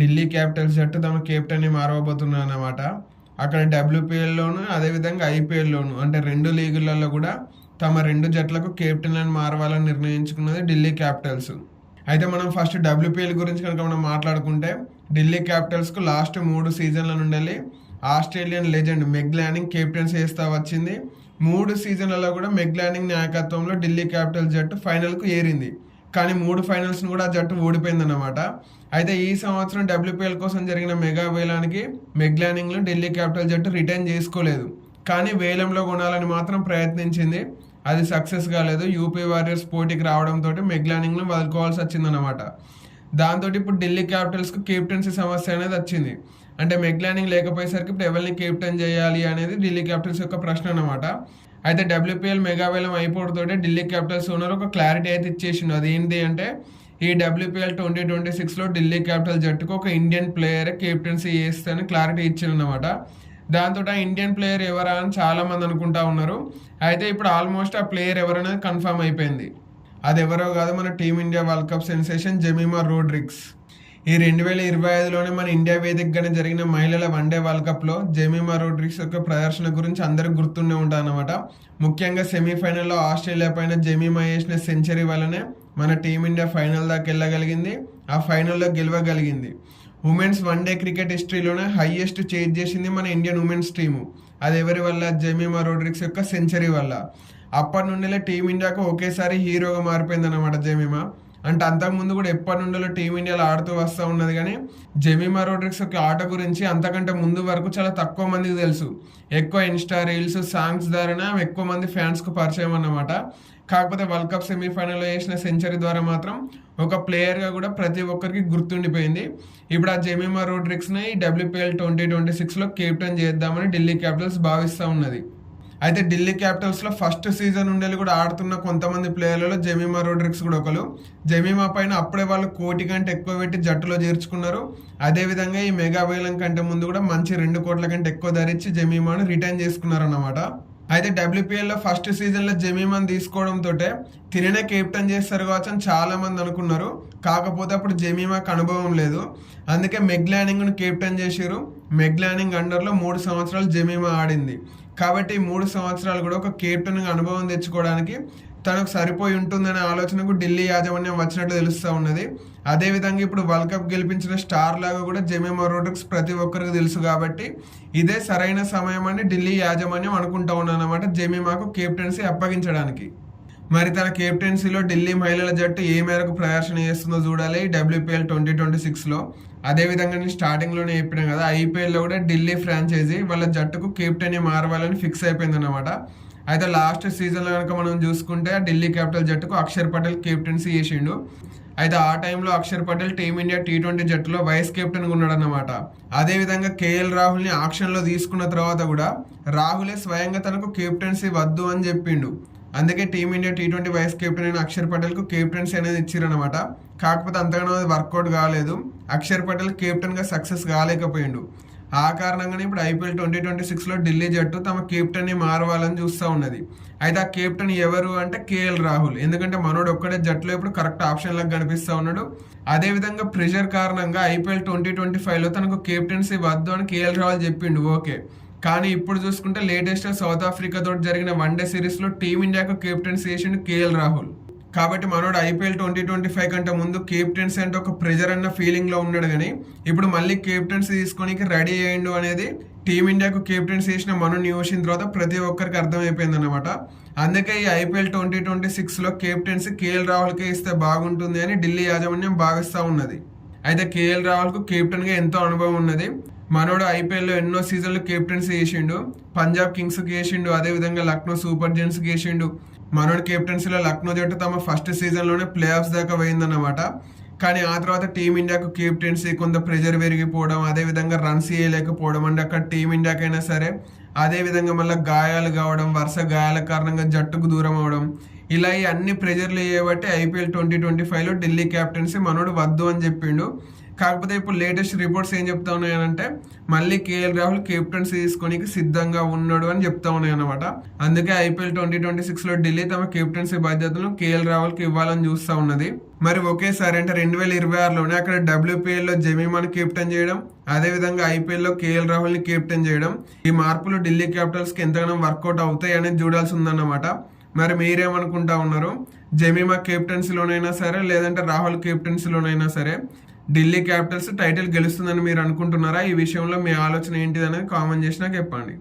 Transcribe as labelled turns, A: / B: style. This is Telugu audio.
A: ఢిల్లీ క్యాపిటల్స్ జట్టు తమ కెప్టెన్ని మారవబోతున్నారు అన్నమాట అక్కడ డబ్ల్యూపీఎల్లోను అదేవిధంగా ఐపీఎల్లోను అంటే రెండు లీగులలో కూడా తమ రెండు జట్లకు కెప్టెన్లను మారవాలని నిర్ణయించుకున్నది ఢిల్లీ క్యాపిటల్స్. అయితే మనం ఫస్ట్ డబ్ల్యూపీఎల్ గురించి కనుక మనం మాట్లాడుకుంటే ఢిల్లీ క్యాపిటల్స్కు లాస్ట్ మూడు సీజన్ల నుండి ఆస్ట్రేలియన్ లెజెండ్ మెగ్లానింగ్ కెప్టెన్స్ వేస్తా వచ్చింది. మూడు సీజన్లలో కూడా మెగ్లానింగ్ నాయకత్వంలో ఢిల్లీ క్యాపిటల్స్ జట్టు ఫైనల్కు ఏరింది. కానీ మూడు ఫైనల్స్ను కూడా ఆ జట్టు ఓడిపోయిందన్నమాట అయితే ఈ సంవత్సరం డబ్ల్యూపీఎల్ కోసం జరిగిన మెగా వేలానికి మెగ్లానింగ్లో ఢిల్లీ క్యాపిటల్ జట్టు రిటర్న్ చేసుకోలేదు. కానీ వేలంలో కొనాలని మాత్రం ప్రయత్నించింది. అది సక్సెస్ కాలేదు. యూపీ వారియర్స్ పోటీకి రావడంతో మెగ్లానింగ్ను వదులుకోవాల్సి వచ్చిందన్నమాట. దాంతో ఇప్పుడు ఢిల్లీ క్యాపిటల్స్కు కెప్టెన్సీ సమస్య అనేది వచ్చింది. అంటే మెగ్లానింగ్ లేకపోయేసరికి ఇప్పుడు ఎవరిని కెప్టెన్ చేయాలి అనేది ఢిల్లీ క్యాపిటల్స్ యొక్క ప్రశ్న అనమాట అయితే డబ్ల్యూపీఎల్ మెగావేలం అయిపోవడంతో ఢిల్లీ క్యాపిటల్స్ ఓనర్ ఒక క్లారిటీ అయితే ఇచ్చేసిండు. అది ఏంటి అంటే ఈ డబ్ల్యూపీఎల్ ట్వంటీ ట్వంటీ సిక్స్లో ఢిల్లీ క్యాపిటల్ జట్టుకు ఒక ఇండియన్ ప్లేయర్ కెప్టెన్సీ చేస్తానని క్లారిటీ ఇచ్చిందనమాట దాంతో ఆ ఇండియన్ ప్లేయర్ ఎవరా అని చాలామంది అనుకుంటా ఉన్నారు. అయితే ఇప్పుడు ఆల్మోస్ట్ ఆ ప్లేయర్ ఎవరనేది కన్ఫర్మ్ అయిపోయింది. అది ఎవరో కాదు మన team India world cup sensation Jemimah Rodrigues ఈ రెండు వేల ఇరవై ఐదులోనే మన ఇండియా వేదికగానే జరిగిన మహిళల వన్డే వరల్డ్ కప్లో జెమీమా రోడ్రిక్స్ యొక్క ప్రదర్శన గురించి అందరికి గుర్తుండే ఉంటారన్నమాట. ముఖ్యంగా సెమీఫైనల్లో ఆస్ట్రేలియా పైన జెమీమా చేసిన సెంచరీ వల్లనే మన టీమిండియా ఫైనల్ దాకా వెళ్ళగలిగింది. ఆ ఫైనల్లో గెలవగలిగింది. ఉమెన్స్ వన్డే క్రికెట్ హిస్టరీలోనే హైయెస్ట్ చేజ్ చేసింది మన ఇండియన్ ఉమెన్స్ టీము. అది ఎవరి వల్ల? జెమీమా రోడ్రిక్స్ యొక్క సెంచరీ వల్ల. అప్పటి నుండిలే టీమిండియాకు ఒకేసారి హీరోగా మారిపోయింది అనమాట జెమీమా అంటే అంతకుముందు కూడా ఎప్పటి నుండో టీమిండియాలో ఆడుతూ వస్తూ ఉన్నది కానీ జెమీమా రోడ్రిక్స్ యొక్క ఆట గురించి అంతకంటే ముందు వరకు చాలా తక్కువ మందికి తెలుసు. ఎక్కువ ఇన్స్టా రీల్స్ సాంగ్స్ ద్వారానే ఆమె ఎక్కువ మంది ఫ్యాన్స్కు పరిచయం అన్నమాట. కాకపోతే వరల్డ్ కప్ సెమీఫైనల్లో చేసిన సెంచరీ ద్వారా మాత్రం ఒక ప్లేయర్గా కూడా ప్రతి ఒక్కరికి గుర్తుండిపోయింది. ఇప్పుడు ఆ జెమీమా రోడ్రిక్స్ని డబ్ల్యూపీఎల్ ట్వంటీ ట్వంటీ సిక్స్లో కెప్టెన్ చేద్దామని ఢిల్లీ క్యాపిటల్స్ భావిస్తూ ఉన్నది. అయితే ఢిల్లీ క్యాపిటల్స్లో ఫస్ట్ సీజన్ ఉండేది కూడా ఆడుతున్న కొంతమంది ప్లేయర్లలో జమీమా రోడ్రిక్స్ కూడా ఒకరు. జమీమా పైన అప్పుడే వాళ్ళు కోటి కంటే ఎక్కువ పెట్టి జట్టులో చేర్చుకున్నారు. అదేవిధంగా ఈ మెగా వేలం కంటే ముందు కూడా మంచి రెండు కోట్ల కంటే ఎక్కువ ధరించి జమీమాను రిటర్న్ చేసుకున్నారన్నమాట. అయితే డబ్ల్యూపీఎల్లో ఫస్ట్ సీజన్లో జమీమాన్ తీసుకోవడంతో తిరినే కెప్టెన్ చేస్తారు కావచ్చు అని చాలా మంది అనుకున్నారు. కాకపోతే అప్పుడు జమీమాకు అనుభవం లేదు. అందుకే మెగ్లానింగ్ను కెప్టెన్ చేశారు మెగ్లానింగ్ అండర్లో మూడు సంవత్సరాలు జమీమా ఆడింది. కాబట్టి మూడు సంవత్సరాలు కూడా ఒక కెప్టెన్గా అనుభవం తెచ్చుకోవడానికి తనకు సరిపోయి ఉంటుందనే ఆలోచనకు ఢిల్లీ యాజమాన్యం వచ్చినట్టు తెలుస్తూ ఉన్నది. అదేవిధంగా ఇప్పుడు వరల్డ్ కప్ గెలిపించిన స్టార్ లాగా కూడా జమీమా రోడ్రిక్స్ ప్రతి ఒక్కరికి తెలుసు కాబట్టి ఇదే సరైన సమయం అని ఢిల్లీ యాజమాన్యం అనుకుంటా ఉన్నానమాట జమీమాకు కెప్టెన్సీ అప్పగించడానికి. మరి తన కెప్టెన్సీలో ఢిల్లీ మహిళల జట్టు ఏ మేరకు ప్రదర్శన చేస్తుందో చూడాలి డబ్ల్యూపీఎల్ ట్వంటీ ట్వంటీ సిక్స్లో. అదేవిధంగా నేను స్టార్టింగ్లోనే చెప్పినాను కదా ఐపీఎల్లో కూడా ఢిల్లీ ఫ్రాంచైజీ వాళ్ళ జట్టుకు కెప్టెన్ మారవాలని ఫిక్స్ అయిపోయింది అనమాట అయితే లాస్ట్ సీజన్లో కనుక మనం చూసుకుంటే ఢిల్లీ క్యాపిటల్ జట్టుకు అక్షర్ పటేల్ కెప్టెన్సీ చేసిండు. అయితే ఆ టైంలో Axar Patel team India T twenty జట్టులో వైస్ కెప్టెన్గా ఉన్నాడు అనమాట అదేవిధంగా కేఎల్ రాహుల్ని ఆక్షన్లో తీసుకున్న తర్వాత కూడా రాహులే స్వయంగా తనకు కెప్టెన్సీ వద్దు అని చెప్పిండు. అందుకే team India T twenty vice captain అయిన అక్షర్ పటేల్కు కెప్టెన్సీ అనేది ఇచ్చారనమాట కాకపోతే అంతగానో అది వర్కౌట్ కాలేదు. అక్షర్ పటేల్ కెప్టెన్గా సక్సెస్ కాలేకపోయిండు. ఆ కారణంగానే ఇప్పుడు ఐపీఎల్ ట్వంటీ ట్వంటీ సిక్స్లో ఢిల్లీ జట్టు తమ కెప్టెన్ని మారవాలని చూస్తూ ఉన్నది. అయితే ఆ కెప్టెన్ ఎవరు అంటే కేఎల్ రాహుల్ ఎందుకంటే మనోడు ఒక్కడే జట్టులో ఇప్పుడు కరెక్ట్ ఆప్షన్ లాగా కనిపిస్తూ ఉన్నాడు. అదేవిధంగా ప్రెషర్ కారణంగా ఐపీఎల్ ట్వంటీ ట్వంటీ ఫైవ్లో తనకు కెప్టెన్సీ వద్దు అని కేఎల్ రాహుల్ చెప్పిండు. ఓకే. కానీ ఇప్పుడు చూసుకుంటే లేటెస్ట్ సౌత్ ఆఫ్రికా తోటి జరిగిన వన్డే సిరీస్లో టీమిండియాకు కెప్టెన్స్ చేసిండు కేఎల్ రాహుల్. కాబట్టి మనోడు ఐపీఎల్ ట్వంటీ ట్వంటీ ఫైవ్ కంటే ముందు కెప్టెన్స్ అంటే ఒక ప్రెజర్ అన్న ఫీలింగ్లో ఉన్నాడు కానీ ఇప్పుడు మళ్ళీ కెప్టెన్సీ తీసుకోనికి రెడీ అయ్యిండు అనేది టీమిండియాకు కెప్టెన్స్ చేసిన మనోని చూసిన తర్వాత ప్రతి ఒక్కరికి అర్థమైపోయింది అనమాట అందుకే ఈ ఐపీఎల్ ట్వంటీ ట్వంటీ సిక్స్లో కెప్టెన్సీ కేఎల్ రాహుల్కే ఇస్తే బాగుంటుంది అని ఢిల్లీ యాజమాన్యం భావిస్తూ ఉన్నది. అయితే కేఎల్ రాహుల్కు కెప్టెన్గా ఎంతో అనుభవం ఉన్నది. మనోడు ఐపీఎల్లో ఎన్నో సీజన్లు కెప్టెన్సీ చేసిండు. పంజాబ్ కింగ్స్కి వేసిండు అదేవిధంగా లక్నో సూపర్ జెంట్స్కి వేసిండు మనోడు కెప్టెన్సీలో లక్నో జట్టు తమ ఫస్ట్ సీజన్లోనే ప్లే ఆఫ్స్ దాకా పోయిందన్నమాట. కానీ ఆ తర్వాత టీమిండియాకు కెప్టెన్సీ కొంత ప్రెజర్ పెరిగిపోవడం అదేవిధంగా రన్స్ చేయలేకపోవడం అంటే అక్కడ టీమిండియాకైనా సరే అదేవిధంగా మళ్ళీ గాయాలు కావడం వరుస గాయాల కారణంగా జట్టుకు దూరం అవడం ఇలా ఈ అన్ని ప్రెజర్లు చేయబట్టి ఐపీఎల్ ట్వంటీ ట్వంటీ ఫైవ్లో ఢిల్లీ క్యాప్టెన్సీ మనోడు వద్దు అని చెప్పిండు. కాకపోతే ఇప్పుడు లేటెస్ట్ రిపోర్ట్స్ ఏం చెప్తా ఉన్నాయనంటే మళ్ళీ కేఎల్ రాహుల్ కెప్టెన్సీ తీసుకోనికి సిద్ధంగా ఉన్నాడు అని చెప్తా ఉన్నాయన్నమాట. అందుకే ఐపీఎల్ ట్వంటీ ట్వంటీ సిక్స్లో ఢిల్లీ తమ కెప్టెన్సీ బాధ్యతలను కేఎల్ రాహుల్కి ఇవ్వాలని చూస్తా ఉన్నది. మరి ఒకేసారి అంటే రెండు వేల ఇరవై ఆరులోనే అక్కడ WPL లో కెప్టెన్ చేయడం అదే విధంగా ఐపీఎల్లో కేఎల్ రాహుల్ని కెప్టెన్ చేయడం ఈ మార్పులు ఢిల్లీ క్యాపిటల్స్కి ఎంతగానో వర్కౌట్ అవుతాయి అనేది చూడాల్సి ఉందన్నమాట మరి మీరేమనుకుంటా ఉన్నారు? జమీమా కెప్టెన్సీలోనైనా సరే లేదంటే రాహుల్ కెప్టెన్సీలోనైనా సరే ఢిల్లీ క్యాపిటల్స్ టైటిల్ గెలుస్తుందని మీరు అనుకుంటున్నారా? ఈ విషయంలో మీ ఆలోచన ఏంటిది అనేది కామెంట్ చేసి నాకు చెప్పండి.